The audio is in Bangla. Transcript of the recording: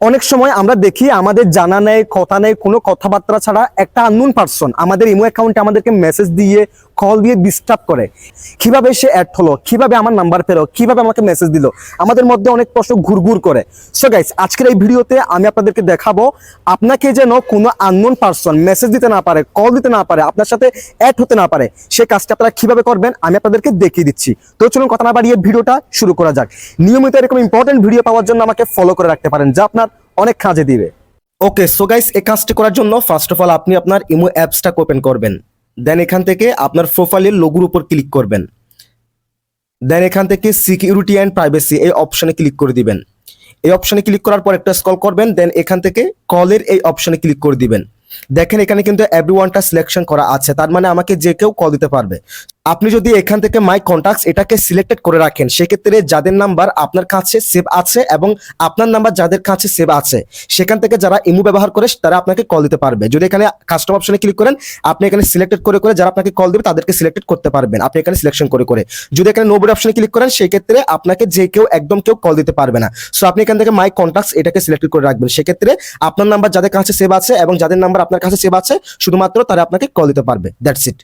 অনেক সময় আমরা দেখি আমাদের জানা নেই, কথা নেই, কোনো কথাবার্তা ছাড়া একটা আননোন পার্সন আমাদের ইমো অ্যাকাউন্টে আমাদেরকে মেসেজ দিয়ে কল দিয়ে ডিস্টার্ব করে। কীভাবে সে অ্যাড হলো? কীভাবে আমার নাম্বার পেল? কীভাবে আমাকে মেসেজ দিল? আমাদের মধ্যে অনেক প্রশ্ন ঘুরঘুর করে। সো গাইস আজকের এই ভিডিওতে আমি আপনাদেরকে দেখাবো, আপনাকে যেন কোনো আননোন পার্সন মেসেজ দিতে না পারে কল দিতে না পারে, আপনার সাথে অ্যাড হতে না পারে, সে কাজটা আপনারা কীভাবে করবেন আমি আপনাদেরকে দেখিয়ে দিচ্ছি। তো চলুন কথা না বাড়িয়ে ভিডিওটা শুরু করা যাক। নিয়মিত এরকম ইম্পর্টেন্ট ভিডিও পাওয়ার জন্য আমাকে ফলো করে রাখতে পারেন, যা আপনার অনেক কাজে দিবে। ওকে সো গাইস এই কাজটি করার জন্য ফার্স্ট অফ অল আপনি আপনার ইমো অ্যাপসটা ওপেন করবেন। দেন এখান থেকে আপনার প্রোফাইলের লোগোর উপর ক্লিক করবেন। দেন এখান থেকে সিকিউরিটি অ্যান্ড প্রাইভেসি এই অপশনে ক্লিক করে দিবেন। এই অপশনে ক্লিক করার পর একটা স্কল করবেন দেন এখান থেকে কলের এই অপশনে ক্লিক করে দিবেন। দেখেন এখানে কিন্তু এভরি ওয়ানটা সিলেকশন করা আছে, তার মানে আমাকে যে কেউ কল দিতে পারবে। আপনি যদি এখান থেকে মাই কন্ট্যাক্টস এটাকে সিলেক্টেড করে রাখেন, সেক্ষেত্রে যাদের নাম্বার আপনার কাছে সেভ আছে এবং আপনার নাম্বার যাদের কাছে সেভ আছে, সেখান থেকে যারা ইমো ব্যবহার করে, তারা আপনাকে কল দিতে পারবে। যদি এখানে কাস্টম অপশনে ক্লিক করেন, আপনি এখানে সিলেক্টেড করে করে যারা আপনাকে কল দেবে, তাদেরকে সিলেক্টেড করতে পারবেন। আপনি এখানে সিলেকশন করে করে। যদি এখানে নোবড অপশনে ক্লিক করেন, সেক্ষেত্রে আপনাকে যে কেউ, একদম কেউ কল দিতে পারবে না। সো আপনি এখান থেকে মাই কন্ট্যাক্টস এটাকে সিলেক্টেড করে রাখবেন। সেক্ষেত্রে আপনার নাম্বার যাদের কাছে সেভ আছে এবং যাদের নাম্বার আপনার কাছে সেভ আছে, শুধুমাত্র তারা আপনাকে কল দিতে পারবে। That's it